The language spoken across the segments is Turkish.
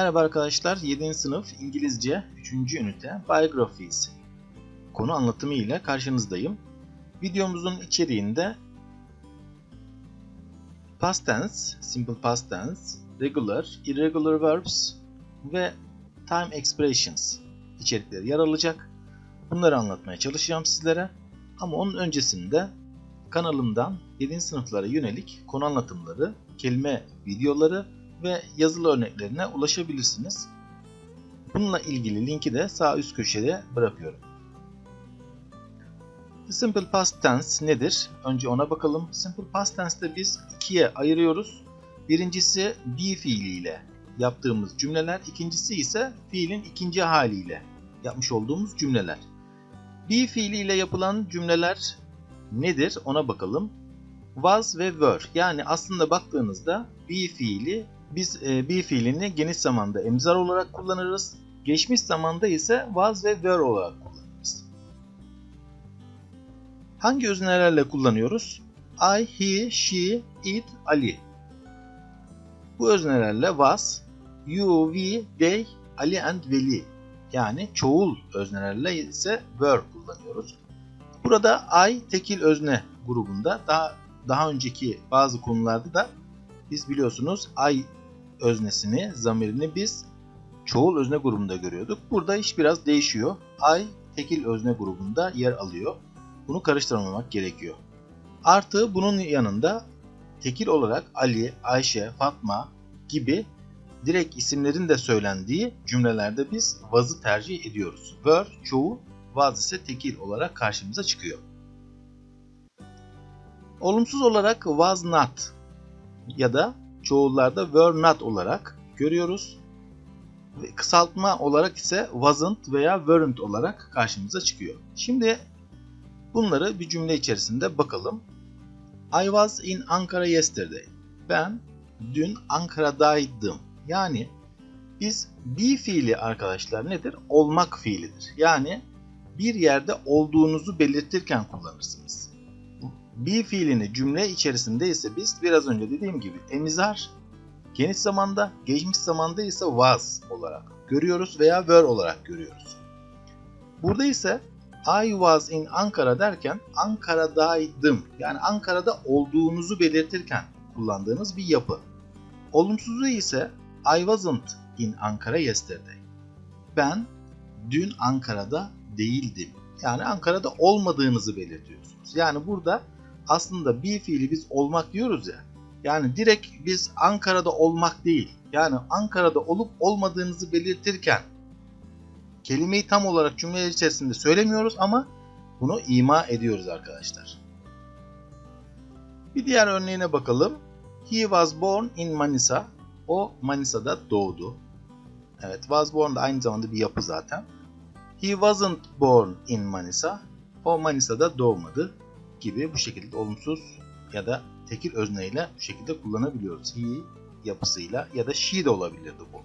Merhaba arkadaşlar, 7. sınıf İngilizce 3. ünite Biographies konu anlatımı ile karşınızdayım. Videomuzun içeriğinde past tense, simple past tense, regular, irregular verbs ve time expressions içerikleri yer alacak. Bunları anlatmaya çalışacağım sizlere. Ama onun öncesinde kanalımdan 7. sınıflara yönelik konu anlatımları, kelime videoları ve yazılı örneklerine ulaşabilirsiniz. Bununla ilgili linki de sağ üst köşede bırakıyorum. Simple past tense nedir? Önce ona bakalım. Simple past tense'de biz ikiye ayırıyoruz. Birincisi be fiiliyle yaptığımız cümleler, ikincisi ise fiilin ikinci haliyle yapmış olduğumuz cümleler. Be fiiliyle yapılan cümleler nedir? Ona bakalım. Was ve were yani aslında baktığınızda be fiili biz e, be fiilini geniş zamanda emzar olarak kullanırız. Geçmiş zamanda ise was ve were olarak kullanırız. Hangi öznelerle kullanıyoruz? I, he, she, it, Ali. Bu öznelerle was, you, we, they, Ali and Veli yani çoğul öznelerle ise were kullanıyoruz. Burada I tekil özne grubunda daha daha önceki bazı konularda da biz biliyorsunuz I öznesini, zamirini biz çoğul özne grubunda görüyorduk. Burada iş biraz değişiyor. I tekil özne grubunda yer alıyor. Bunu karıştırmamak gerekiyor. Artı bunun yanında tekil olarak Ali, Ayşe, Fatma gibi direkt isimlerin de söylendiği cümlelerde biz was'ı tercih ediyoruz. Were çoğul, was ise tekil olarak karşımıza çıkıyor. Olumsuz olarak was not ya da çoğullarda were not olarak görüyoruz. Ve kısaltma olarak ise wasn't veya weren't olarak karşımıza çıkıyor. Şimdi bunları bir cümle içerisinde bakalım. I was in Ankara yesterday. Ben dün Ankara'daydım. Yani biz be fiili arkadaşlar nedir? Olmak fiilidir. Yani bir yerde olduğunuzu belirtirken kullanırsınız. Be fiilini cümle içerisinde ise biz biraz önce dediğim gibi emizar, geniş zamanda, geçmiş zamanda ise was olarak görüyoruz veya were olarak görüyoruz. Burada ise I was in Ankara derken Ankara'daydım. Yani Ankara'da olduğunuzu belirtirken kullandığınız bir yapı. Olumsuzu ise I wasn't in Ankara yesterday. Ben dün Ankara'da değildim. Yani Ankara'da olmadığınızı belirtiyorsunuz. Yani burada aslında bir fiili biz olmak diyoruz ya. Yani direkt biz Ankara'da olmak değil. Yani Ankara'da olup olmadığınızı belirtirken kelimeyi tam olarak cümleler içerisinde söylemiyoruz ama bunu ima ediyoruz arkadaşlar. Bir diğer örneğine bakalım. He was born in Manisa. O Manisa'da doğdu. Evet, was born da aynı zamanda bir yapı zaten. He wasn't born in Manisa. O Manisa'da doğmadı gibi bu şekilde olumsuz ya da tekil özneyle bu şekilde kullanabiliyoruz. He yapısıyla ya da she de olabilirdi bu.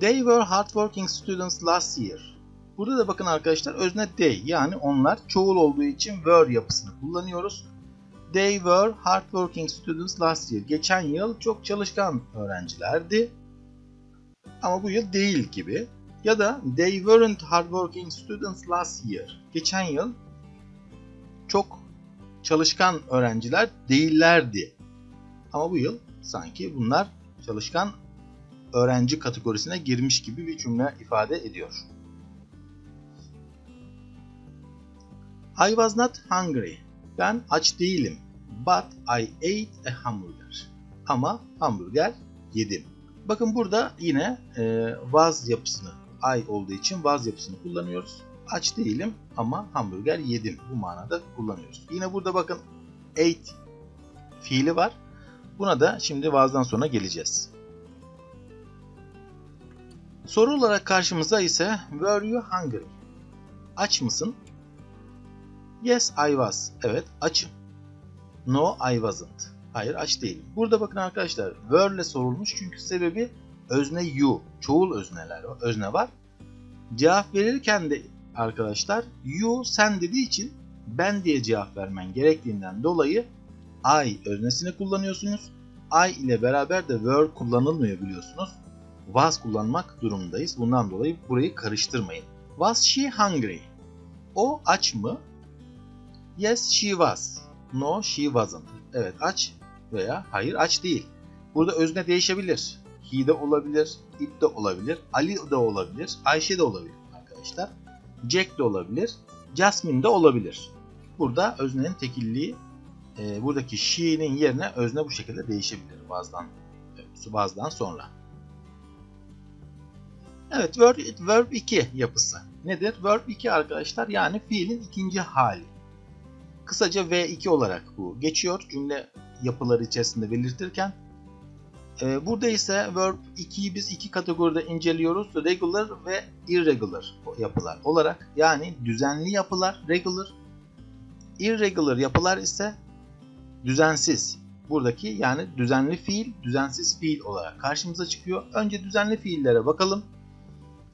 They were hardworking students last year. Burada da bakın arkadaşlar özne they yani onlar çoğul olduğu için were yapısını kullanıyoruz. They were hardworking students last year. Geçen yıl çok çalışkan öğrencilerdi. Ama bu yıl değil gibi. Ya da they weren't hardworking students last year. Geçen yıl çok çalışkan öğrenciler değillerdi. Ama bu yıl sanki bunlar çalışkan öğrenci kategorisine girmiş gibi bir cümle ifade ediyor. I was not hungry. Ben aç değilim. But I ate a hamburger. Ama hamburger yedim. Bakın burada yine e, was yapısını I olduğu için was yapısını kullanıyoruz. Aç değilim ama hamburger yedim. Bu manada kullanıyoruz. Yine burada bakın ate fiili var. Buna da şimdi was'dan sonra geleceğiz. Soru olarak karşımıza ise Were you hungry? Aç mısın? Yes, I was. Evet, açım. No, I wasn't. Hayır, aç değilim. Burada bakın arkadaşlar, were ile sorulmuş çünkü sebebi özne you. Çoğul özneler, özne var. Cevap verirken de arkadaşlar you sen dediği için ben diye cevap vermen gerektiğinden dolayı I öznesini kullanıyorsunuz. I ile beraber de were kullanılmıyor biliyorsunuz. Was kullanmak durumundayız. Bundan dolayı burayı karıştırmayın. Was she hungry? O aç mı? Yes she was. No she wasn't. Evet aç veya hayır aç değil. Burada özne değişebilir. He de olabilir, it de olabilir, Ali de olabilir, Ayşe de olabilir arkadaşlar. Jack de olabilir, Jasmine de olabilir. Burada öznenin tekilliği e, buradaki she'nin yerine özne bu şekilde değişebilir bazdan bazdan sonra. Evet verb, verb 2 yapısı. Nedir? Verb 2 arkadaşlar yani fiilin ikinci hali. Kısaca V2 olarak bu geçiyor cümle yapıları içerisinde belirtirken. Ee, burada ise verb 2'yi biz iki kategoride inceliyoruz. Regular ve irregular yapılar olarak. Yani düzenli yapılar regular. Irregular yapılar ise düzensiz. Buradaki yani düzenli fiil, düzensiz fiil olarak karşımıza çıkıyor. Önce düzenli fiillere bakalım.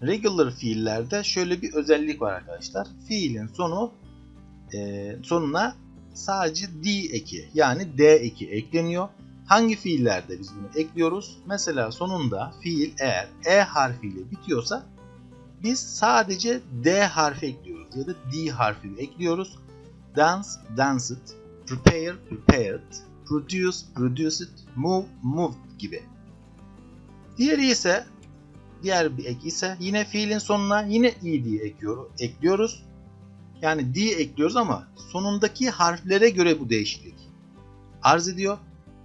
Regular fiillerde şöyle bir özellik var arkadaşlar. Fiilin sonu e, sonuna sadece D eki yani D eki ekleniyor. Hangi fiillerde biz bunu ekliyoruz? Mesela sonunda fiil eğer E harfiyle bitiyorsa biz sadece D harfi ekliyoruz ya da D harfi ekliyoruz. Dance, danced, prepare, prepared, produce, produced, move, moved gibi. Diğeri ise diğer bir ek ise yine fiilin sonuna yine ed ekliyoruz. ekliyoruz. Yani d ekliyoruz ama sonundaki harflere göre bu değişiklik arz ediyor.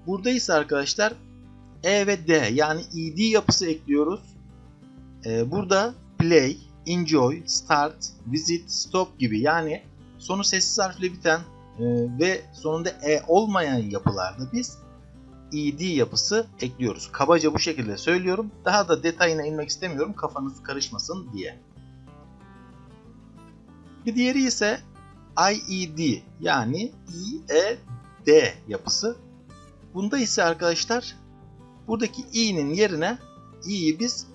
Burada ise arkadaşlar e ve d yani ed yapısı ekliyoruz. Ee, burada play, enjoy, start, visit, stop gibi yani sonu sessiz harfle biten e, ve sonunda e olmayan yapılarda biz ed yapısı ekliyoruz. Kabaca bu şekilde söylüyorum. Daha da detayına inmek istemiyorum kafanız karışmasın diye. Bir diğeri ise IED yani IED yapısı. Bunda ise arkadaşlar buradaki i'nin yerine i'yi biz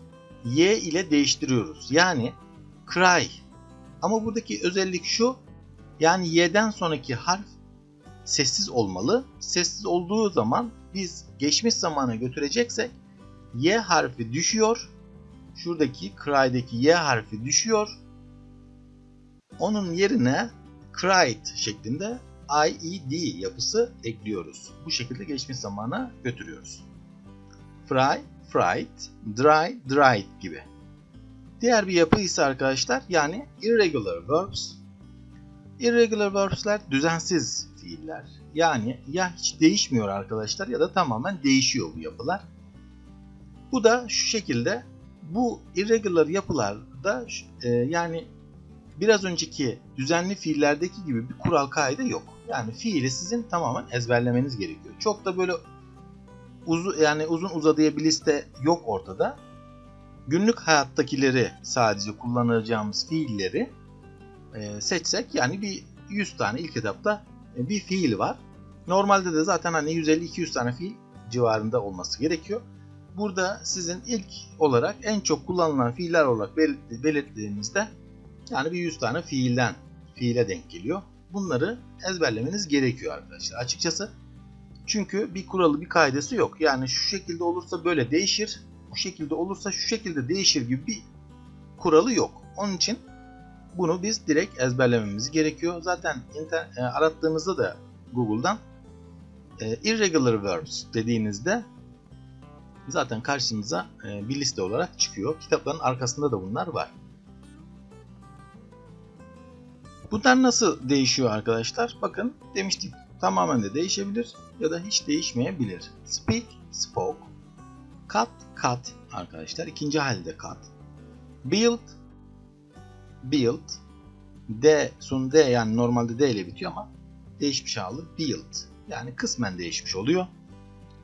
y ile değiştiriyoruz. Yani cry. Ama buradaki özellik şu. Yani y'den sonraki harf sessiz olmalı. Sessiz olduğu zaman biz geçmiş zamana götüreceksek y harfi düşüyor. Şuradaki cry'deki y harfi düşüyor. Onun yerine cried şeklinde IED yapısı ekliyoruz. Bu şekilde geçmiş zamana götürüyoruz. Fry, fried, dry, dried gibi. Diğer bir yapı ise arkadaşlar yani irregular verbs. Irregular verbs'ler düzensiz fiiller. Yani ya hiç değişmiyor arkadaşlar ya da tamamen değişiyor bu yapılar. Bu da şu şekilde bu irregular yapılarda e, yani biraz önceki düzenli fiillerdeki gibi bir kural kaide yok. Yani fiili sizin tamamen ezberlemeniz gerekiyor. Çok da böyle uzun yani uzun uzadıya bir liste yok ortada. Günlük hayattakileri sadece kullanacağımız fiilleri e, seçsek yani bir 100 tane ilk etapta e, bir fiil var. Normalde de zaten hani 150-200 tane fiil civarında olması gerekiyor. Burada sizin ilk olarak en çok kullanılan fiiller olarak belirttiğimizde yani bir 100 tane fiilden fiile denk geliyor. Bunları ezberlemeniz gerekiyor arkadaşlar açıkçası. Çünkü bir kuralı bir kaidesi yok. Yani şu şekilde olursa böyle değişir. Bu şekilde olursa şu şekilde değişir gibi bir kuralı yok. Onun için bunu biz direkt ezberlememiz gerekiyor. Zaten internet, e, arattığınızda da Google'dan e, irregular verbs dediğinizde zaten karşınıza e, bir liste olarak çıkıyor. Kitapların arkasında da bunlar var. Bunlar nasıl değişiyor arkadaşlar? Bakın demiştik tamamen de değişebilir ya da hiç değişmeyebilir. Speak, spoke. Cut, cut arkadaşlar. İkinci halde cut. Build, build. D, son D yani normalde D ile bitiyor ama değişmiş hali build. Yani kısmen değişmiş oluyor.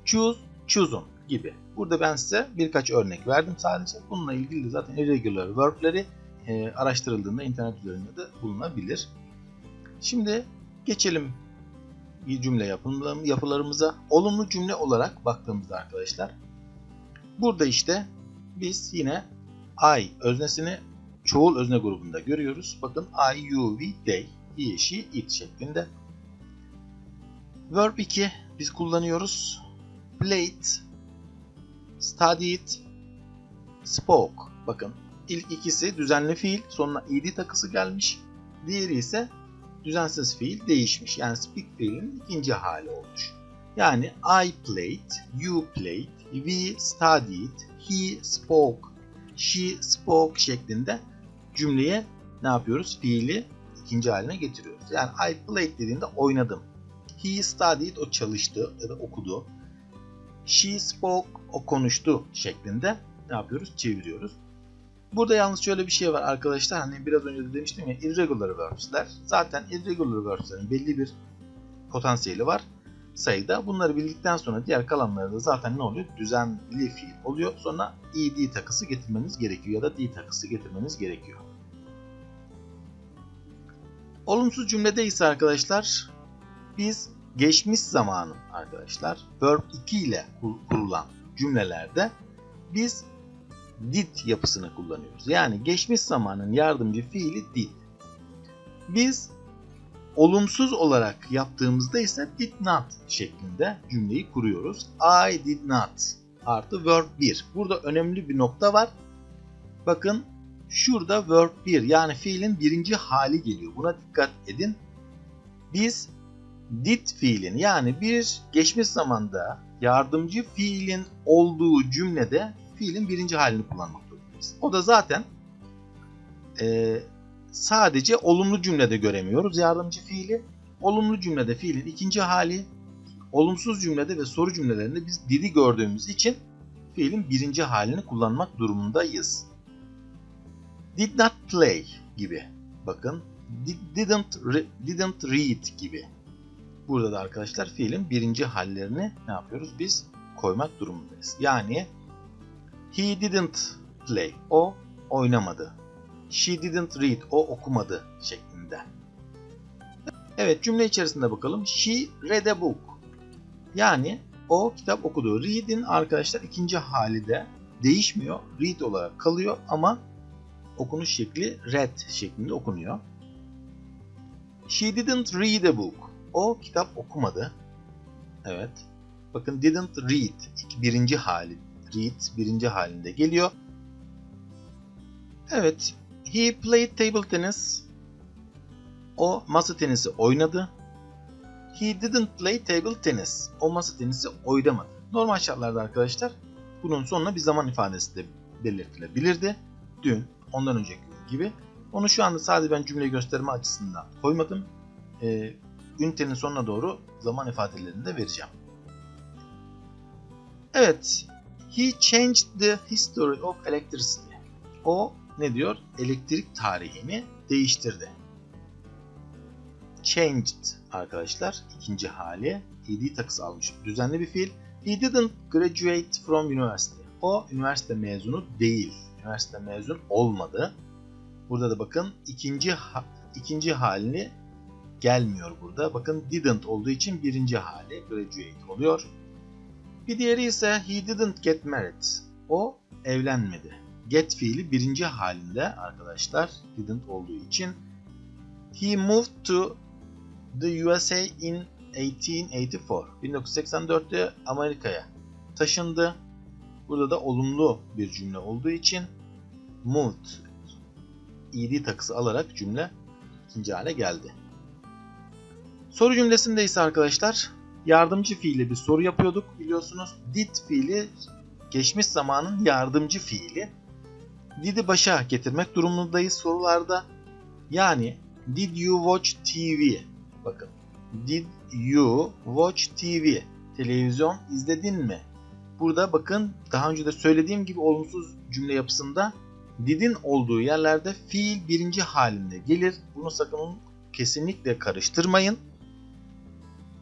Choose, chosen gibi. Burada ben size birkaç örnek verdim sadece. Bununla ilgili de zaten irregular verb'leri e, araştırıldığında internet üzerinde de bulunabilir. Şimdi geçelim bir cümle yapılarımıza. Olumlu cümle olarak baktığımızda arkadaşlar. Burada işte biz yine I öznesini çoğul özne grubunda görüyoruz. Bakın I, you, we, they, he, she, it şeklinde. Verb 2 biz kullanıyoruz. played, studied, spoke. Bakın ilk ikisi düzenli fiil, sonuna ed takısı gelmiş. Diğeri ise düzensiz fiil değişmiş. Yani speak fiilin ikinci hali olmuş. Yani I played, you played, we studied, he spoke, she spoke şeklinde cümleye ne yapıyoruz? Fiili ikinci haline getiriyoruz. Yani I played dediğinde oynadım. He studied o çalıştı ya da okudu. She spoke o konuştu şeklinde ne yapıyoruz? Çeviriyoruz. Burada yalnız şöyle bir şey var arkadaşlar. Hani biraz önce de demiştim ya irregular verbs'ler. Zaten irregular verbs'lerin belli bir potansiyeli var sayıda. Bunları bildikten sonra diğer kalanları da zaten ne oluyor? Düzenli fiil oluyor. Sonra ed takısı getirmeniz gerekiyor ya da d takısı getirmeniz gerekiyor. Olumsuz cümlede ise arkadaşlar biz geçmiş zamanın arkadaşlar verb 2 ile kurulan cümlelerde biz did yapısını kullanıyoruz. Yani geçmiş zamanın yardımcı fiili did. Biz olumsuz olarak yaptığımızda ise did not şeklinde cümleyi kuruyoruz. I did not artı verb 1. Burada önemli bir nokta var. Bakın şurada verb 1 yani fiilin birinci hali geliyor. Buna dikkat edin. Biz did fiilin yani bir geçmiş zamanda yardımcı fiilin olduğu cümlede fiilin birinci halini kullanmak durumundayız. O da zaten e, sadece olumlu cümlede göremiyoruz yardımcı fiili. Olumlu cümlede fiilin ikinci hali, olumsuz cümlede ve soru cümlelerinde biz did'i gördüğümüz için fiilin birinci halini kullanmak durumundayız. Did not play gibi. Bakın didn't re, didn't read gibi. Burada da arkadaşlar fiilin birinci hallerini ne yapıyoruz? Biz koymak durumundayız. Yani he didn't play. O oynamadı. She didn't read. O okumadı şeklinde. Evet cümle içerisinde bakalım. She read a book. Yani o kitap okudu. Read'in arkadaşlar ikinci hali de değişmiyor. Read olarak kalıyor ama okunuş şekli read şeklinde okunuyor. She didn't read a book. O kitap okumadı. Evet. Bakın didn't read. Birinci hali. Read birinci halinde geliyor. Evet. He played table tennis. O masa tenisi oynadı. He didn't play table tennis. O masa tenisi oynamadı. Normal şartlarda arkadaşlar bunun sonuna bir zaman ifadesi de belirtilebilirdi. Dün, ondan önceki gün gibi. Onu şu anda sadece ben cümleyi gösterme açısından koymadım. Ee, ünitenin sonuna doğru zaman ifadelerini de vereceğim. Evet. He changed the history of electricity. O ne diyor? Elektrik tarihini değiştirdi. Changed arkadaşlar. ikinci hali. ed takısı almış. Düzenli bir fiil. He didn't graduate from university. O üniversite mezunu değil. Üniversite mezun olmadı. Burada da bakın ikinci ikinci halini gelmiyor burada. Bakın didn't olduğu için birinci hali graduate oluyor. Bir diğeri ise he didn't get married. O evlenmedi. Get fiili birinci halinde arkadaşlar didn't olduğu için. He moved to the USA in 1884. 1984'te Amerika'ya taşındı. Burada da olumlu bir cümle olduğu için moved ed takısı alarak cümle ikinci hale geldi. Soru cümlesinde ise arkadaşlar yardımcı fiille bir soru yapıyorduk biliyorsunuz. Did fiili geçmiş zamanın yardımcı fiili. Did'i başa getirmek durumundayız sorularda. Yani did you watch TV? Bakın. Did you watch TV? Televizyon izledin mi? Burada bakın daha önce de söylediğim gibi olumsuz cümle yapısında did'in olduğu yerlerde fiil birinci halinde gelir. Bunu sakın kesinlikle karıştırmayın.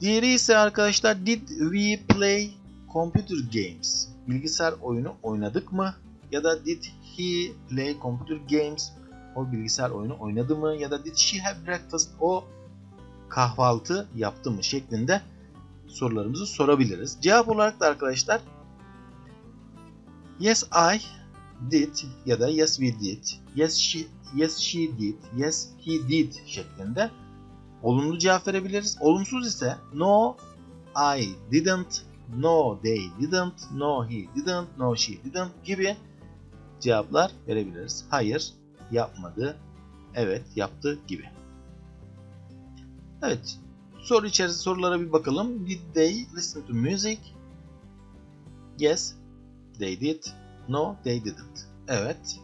Diğeri ise arkadaşlar did we play computer games? Bilgisayar oyunu oynadık mı? Ya da did he play computer games? O bilgisayar oyunu oynadı mı? Ya da did she have breakfast? O kahvaltı yaptı mı? Şeklinde sorularımızı sorabiliriz. Cevap olarak da arkadaşlar Yes I did ya da yes we did, yes she, yes she did, yes he did şeklinde olumlu cevap verebiliriz. Olumsuz ise no I didn't, no they didn't, no he didn't, no she didn't gibi cevaplar verebiliriz. Hayır, yapmadı, evet, yaptı gibi. Evet, soru içerisinde sorulara bir bakalım. Did they listen to music? Yes, they did. No, they didn't. Evet.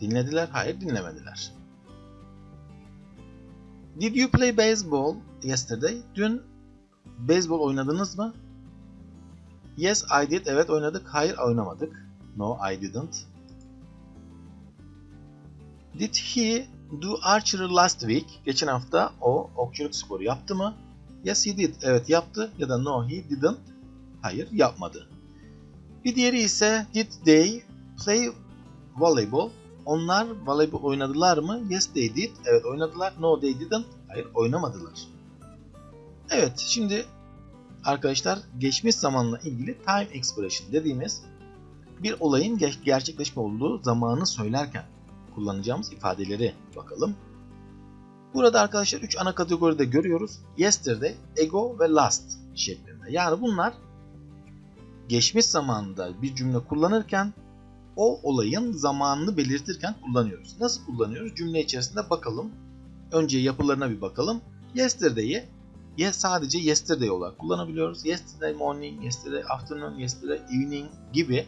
Dinlediler, hayır dinlemediler. Did you play baseball yesterday? Dün beyzbol oynadınız mı? Yes, I did. Evet oynadık. Hayır oynamadık. No, I didn't. Did he do archery last week? Geçen hafta o okçuluk sporu yaptı mı? Yes, he did. Evet yaptı. Ya da no, he didn't. Hayır yapmadı. Bir diğeri ise did they play volleyball? Onlar voleybol oynadılar mı? Yes they did. Evet oynadılar. No they didn't. Hayır oynamadılar. Evet şimdi arkadaşlar geçmiş zamanla ilgili time expression dediğimiz bir olayın gerçekleşme olduğu zamanı söylerken kullanacağımız ifadeleri bakalım. Burada arkadaşlar 3 ana kategoride görüyoruz. Yesterday, ago ve last şeklinde. Yani bunlar geçmiş zamanda bir cümle kullanırken o olayın zamanını belirtirken kullanıyoruz. Nasıl kullanıyoruz? Cümle içerisinde bakalım. Önce yapılarına bir bakalım. Yesterday'i ya sadece yesterday olarak kullanabiliyoruz. Yesterday morning, yesterday afternoon, yesterday evening gibi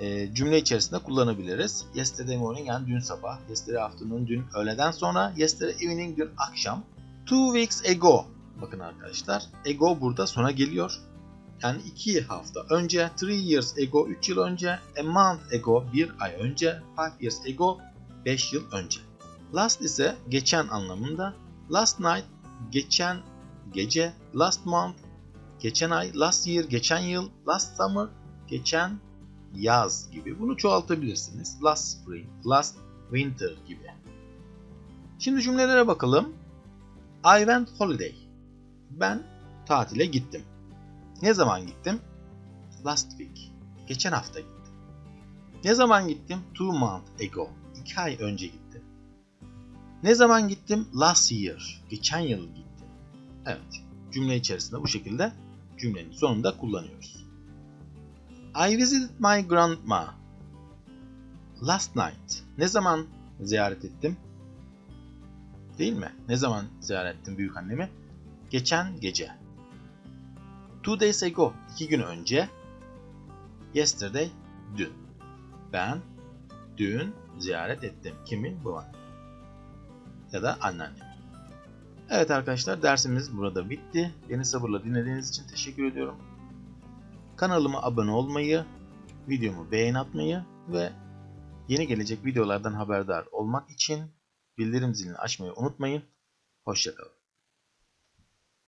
e, cümle içerisinde kullanabiliriz. Yesterday morning yani dün sabah, yesterday afternoon dün öğleden sonra, yesterday evening dün akşam. Two weeks ago bakın arkadaşlar. Ago burada sona geliyor. Yani 2 hafta önce, 3 years ago 3 yıl önce, a month ago 1 ay önce, 5 years ago 5 yıl önce. Last ise geçen anlamında. Last night geçen gece, last month geçen ay, last year geçen yıl, last summer geçen yaz gibi. Bunu çoğaltabilirsiniz. Last spring, last winter gibi. Şimdi cümlelere bakalım. I went holiday. Ben tatile gittim. Ne zaman gittim? Last week. Geçen hafta gittim. Ne zaman gittim? Two months ago. İki ay önce gittim. Ne zaman gittim? Last year. Geçen yıl gittim. Evet. Cümle içerisinde bu şekilde cümlenin sonunda kullanıyoruz. I visited my grandma last night. Ne zaman ziyaret ettim? Değil mi? Ne zaman ziyaret ettim büyük annemi? Geçen gece. Two days ago, iki gün önce. Yesterday, dün. Ben dün ziyaret ettim. Kimin? Babanın. Ya da anneannem. Evet arkadaşlar dersimiz burada bitti. Beni sabırla dinlediğiniz için teşekkür ediyorum. Kanalıma abone olmayı, videomu beğen atmayı ve yeni gelecek videolardan haberdar olmak için bildirim zilini açmayı unutmayın. Hoşçakalın.